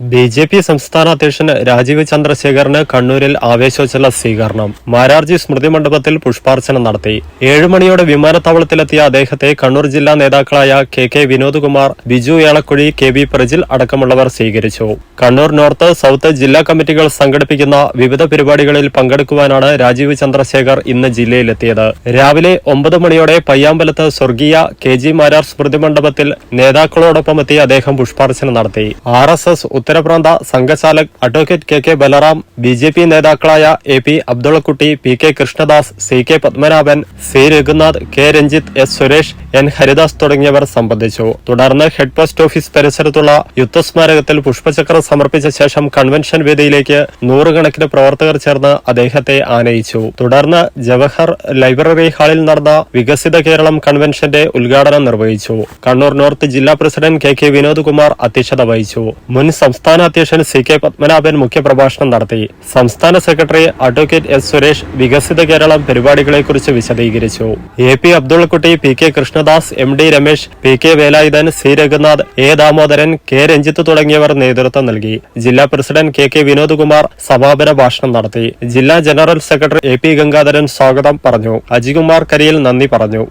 B J P സംസ്ഥാന അധ്യക്ഷൻ രാജീവ് ചന്ദ്രശേഖറിന് കണ്ണൂരിൽ ആവേശോജ്വല സ്വീകരണം. മാരാർജി സ്മൃതി മണ്ഡപത്തിൽ പുഷ്പാർച്ചന നടത്തി. ഏഴു മണിയോടെ വിമാനത്താവളത്തിലെത്തിയ അദ്ദേഹത്തെ കണ്ണൂർ ജില്ലാ നേതാക്കളായ K K Vinodkumar Biju Elakkuzhi K V Prajil അടക്കമുള്ളവർ സ്വീകരിച്ചു. കണ്ണൂർ നോർത്ത് സൌത്ത് ജില്ലാ കമ്മിറ്റികൾ സംഘടിപ്പിക്കുന്ന വിവിധ പരിപാടികളിൽ പങ്കെടുക്കുവാനാണ് രാജീവ് ചന്ദ്രശേഖർ ഇന്ന് ജില്ലയിലെത്തിയത്. രാവിലെ ഒമ്പത് മണിയോടെ പയ്യാമ്പലത്ത് സ്വർഗീയ കെ ജി മാരാർ സ്മൃതി മണ്ഡപത്തിൽ നേതാക്കളോടൊപ്പം എത്തി അദ്ദേഹം പുഷ്പാർച്ചന നടത്തി. ആർ എസ് എസ് ഉത്തരപ്രാന്ത സംഘചാലക് advocate K K Balaram B J P നേതാക്കളായ A P Abdullakutty P K Krishnadas C K Padmanabhan C Raghunath K Ranjith S Suresh N Haridas തുടങ്ങിയവർ സംബന്ധിച്ചു. തുടർന്ന് ഹെഡ് പോസ്റ്റ് ഓഫീസ് പരിസരത്തുള്ള യുദ്ധസ്മാരകത്തിൽ പുഷ്പചക്രം സമർപ്പിച്ച ശേഷം കൺവെൻഷൻ വേദിയിലേക്ക് നൂറുകണക്കിന് പ്രവർത്തകർ ചേർന്ന് അദ്ദേഹത്തെ ആനയിച്ചു. തുടർന്ന് ജവഹർ ലൈബ്രറി ഹാളിൽ നടന്ന വികസിത കേരളം കൺവെൻഷന്റെ ഉദ്ഘാടനം നിർവഹിച്ചു. കണ്ണൂർ നോർത്ത് ജില്ലാ president K K Vinod Kumar അധ്യക്ഷത വഹിച്ചു. മുൻ സംസ്ഥാന അധ്യക്ഷൻ സി കെ പത്മനാഭൻ മുഖ്യപ്രഭാഷണം നടത്തി. സംസ്ഥാന സെക്രട്ടറി അഡ്വക്കേറ്റ് എസ് സുരേഷ് വികസിത കേരളം പരിപാടികളെക്കുറിച്ച് വിശദീകരിച്ചു. A P Abdulkutty P K Krishnadas M D Ramesh P K Velayudhan C Raghunath A Damodaran K Ranjith തുടങ്ങിയവർ നേതൃത്വം നൽകി. ജില്ലാ പ്രസിഡന്റ് കെ കെ വിനോദ്കുമാർ സമാപന ഭാഷണം നടത്തി. ജില്ലാ general secretary A P Gangadharan സ്വാഗതം പറഞ്ഞു. അജികുമാർ കരിയിൽ നന്ദി പറഞ്ഞു.